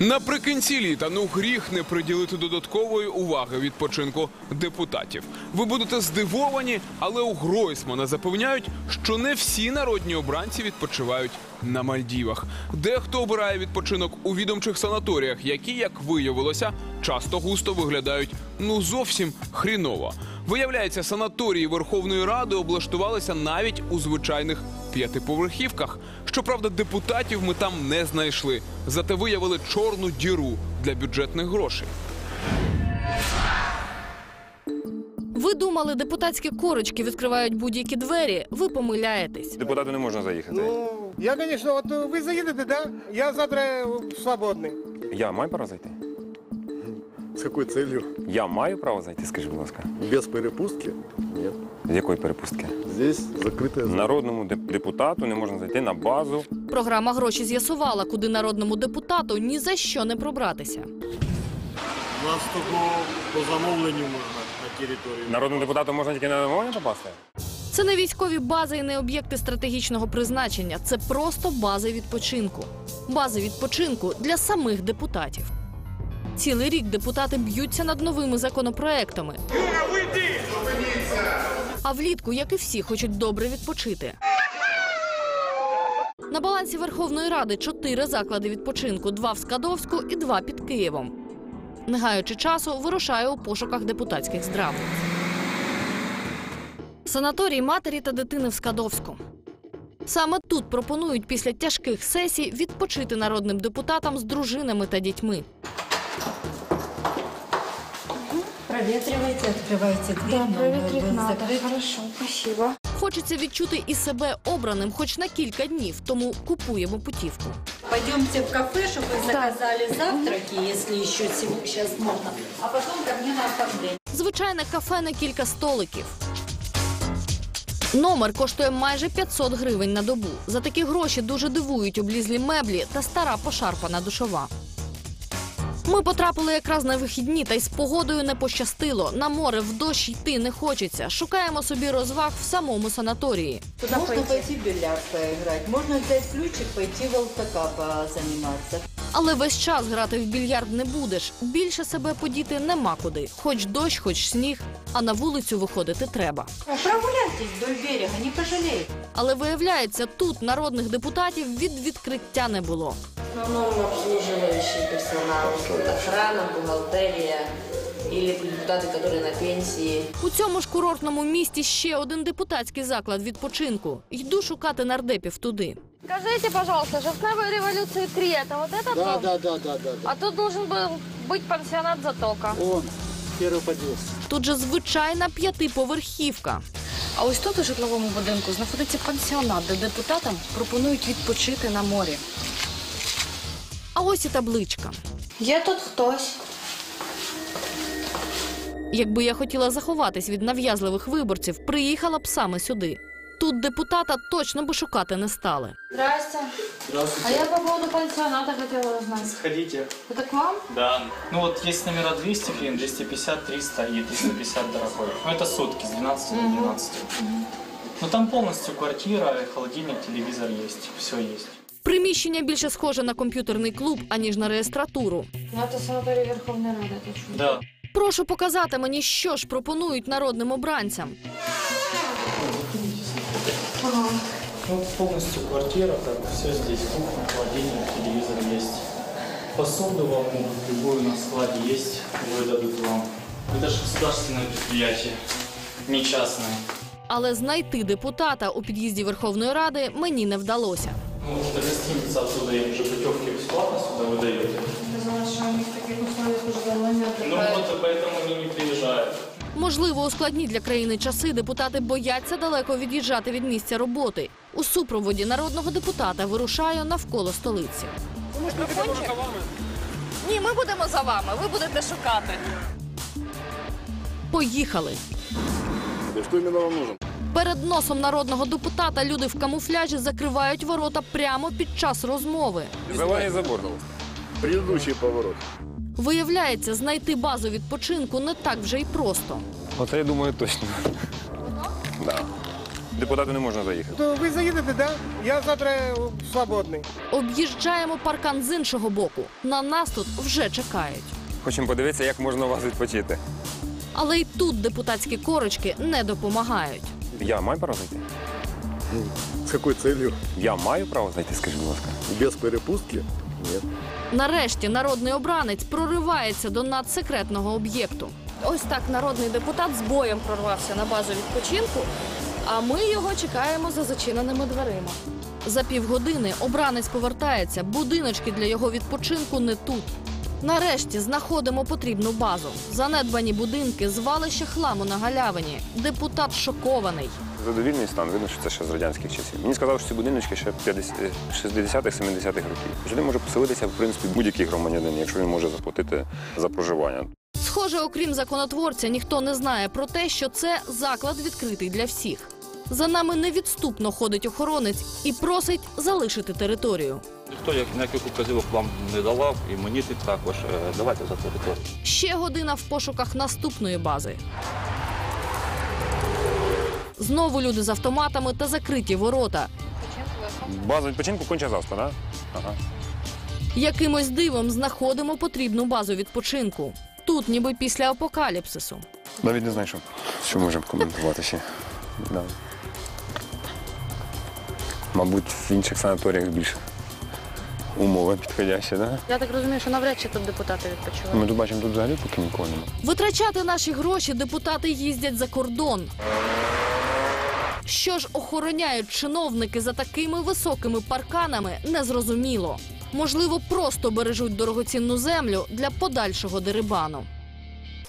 Наприкінці літа ну гріх не приділити додаткової уваги відпочинку депутатів. Ви будете здивовані, але у Гройсмана запевняють, що не всі народні обранці відпочивають на Мальдівах. Дехто обирає відпочинок у відомчих санаторіях, які, як виявилося, часто густо виглядають ну зовсім хріново. Виявляється, санаторії Верховної Ради облаштувалися навіть у звичайних п'ятиповерхівках. Щоправда, депутатів ми там не знайшли. Зате виявили чорну діру для бюджетних грошей. Ви думали, депутатські корочки відкривають будь-які двері? Ви помиляєтесь. Депутату не можна заїхати. Ну, я, конечно, от ви заїдете, да? Я завтра свободний. Я маю право зайти? С какой целью? Я маю право зайти, скажи, будь ласка. Без перепустки? Нет. З якої перепустки? Здесь закрытая зона. Народному деп- депутату не можна зайти на базу. Програма гроші з'ясувала, куди народному депутату ні за що не пробратися. У нас тільки по замовленню можна на територію. Народному депутату можна тільки на замовлення попасти? Це не військові бази і не об'єкти стратегічного призначення. Це просто бази відпочинку. Бази відпочинку для самих депутатів. Цілий рік депутати б'ються над новими законопроектами. А влітку, як і всі, хочуть добре відпочити. На балансі Верховної Ради чотири заклади відпочинку: два в Скадовську і два під Києвом. Не гаючи часу, вирушаю у пошуках депутатських здрав. Санаторій матері та дитини в Скадовську. Саме тут пропонують після тяжких сесій відпочити народним депутатам з дружинами та дітьми Проветривайте, открывайте дверь. Да, но проветрить был надо. закрыт. Хорошо, спасибо. Хочеться відчути і себе обраним, хоч на кілька днів, тому купуємо путівку. Пойдемте в кафе, чтобы вы заказали завтраки, если еще сейчас можно. А потом ко мне на оформление. Звичайне кафе на кілька столиків. Номер коштує майже 500 гривень на добу. За такі гроші дуже дивують облізлі меблі та стара пошарпана душова. Ми потрапили якраз на вихідні, та й з погодою не пощастило. На море в дощ йти не хочеться. Шукаємо собі розваг в самому санаторії. можно пойти в бильярд поиграть, можно взять ключик, пойти в ЛТК позаниматься. Але весь час грати в більярд не будеш. Більше себе подіти нема куди. Хоч дощ, хоч сніг, а на вулицю виходити треба. Прогуляйтесь вдоль берега, не пожалеете. Але виявляється, тут народних депутатів від відкриття не було. Основном обслуживающий персонал, охрана, бухгалтерия или депутаты, которые на пенсии. У цьому ж курортному місті ще один депутатський заклад відпочинку. Йду шукати нардепів туди. Скажите, пожалуйста, Жовтневой революции 3 это вот этот Да, дом? да, да, да, да. да. А тут должен был быть пансионат Затока. Он, первый подъезд. Тут же звичайна п'ятиповерхівка. А ось тут у житловому будинку знаходиться пансіонат, де депутатам пропонують відпочити на морі. А ось і табличка. Є тут хтось. Якби я хотіла заховатись від нав'язливих виборців, приїхала б саме сюди. Тут депутата точно би шукати не стали. Здрасте. А я по поводу пансионата хотела узнать. Сходите. Это к вам? Да. Ну вот есть номера 200 гривен, 250, 300 и 350 дорогой. Ну это сутки с 12 до 12. Ну там полностью квартира, холодильник, телевизор есть. Все есть. Приміщення більше схоже на комп'ютерний клуб, аніж на реєстратуру. Ну, это санаторий Верховной Рады, это чудо. Да. Прошу показати мені, що ж пропонують народним обранцям. Ну полностью квартира, как все здесь. Кухня, холодильник, телевизор есть. Посуду вам могут любую на складе есть, выдадут вам. Это же государственное предприятие, не частное. Але знайти депутата у під'їзді Верховної Ради мені не вдалося. Ну, что гостиница оттуда им же путевки бесплатно сюда выдают. Казалось, что они в таких условиях уже давно не Ну отдыхают. вот поэтому они не приезжают. Можливо, у складні для країни часи депутати бояться далеко від'їжджати від місця роботи. У супроводі народного депутата вирушаю навколо столиці. Ні, ми будемо за вами. Ви будете шукати. Поїхали. И что именно вам нужно? Перед носом народного депутата люди в камуфляжі закривають ворота прямо під час розмови. Зелені забор. Предыдущий поворот. Виявляється, знайти базу відпочинку не так вже й просто. Оце я думаю точно. Да. депутату не можна заїхати. То ви заїдете, да? Я завтра свободний. Об'їжджаємо паркан з іншого боку. На нас тут вже чекають. Хочемо подивитися, як можна у вас відпочити. Але й тут депутатські корочки не допомагають. Я маю право зайти? С какой целью? Я маю право зайти, скажіть, будь ласка. Без перепустки? Нет. Нарешті народний обранець проривається до надсекретного об'єкту. Ось так народний депутат з боєм прорвався на базу відпочинку, а ми його чекаємо за зачиненими дверима. За півгодини обранець повертається, будиночки для його відпочинку не тут. Нарешті знаходимо потрібну базу. Занедбані будинки, звалище хламу на галявині. Депутат шокований. Задовільний стан, видно, що це ще з радянських часів. Мені сказали, що ці будиночки ще 60-х, 70-х років. Сюди може поселитися, в принципі, будь-який громадянин, якщо він може заплатити за проживання. Схоже, окрім законотворця, ніхто не знає про те, що це заклад відкритий для всіх. За нами невідступно ходить охоронець і просить залишити територію. Ніхто як ніяких указівок вам не давав, і мені тут також. Е, Давайте за територію. Ще година в пошуках наступної бази. Знову люди з автоматами та закриті ворота. База відпочинку конче завтра, так? Ага. Якимось дивом знаходимо потрібну базу відпочинку. Тут, ніби після апокаліпсису. Навіть не знаю, що, що можемо коментувати ще. Да. Мабуть, в інших санаторіях більше умови підходящі. Да? Я так розумію, що навряд чи тут депутати відпочивають. Ми тут бачимо, тут взагалі поки нікого немає. Витрачати наші гроші депутати їздять за кордон. Що ж охороняють чиновники за такими високими парканами, незрозуміло. Можливо, просто бережуть дорогоцінну землю для подальшого дерибану.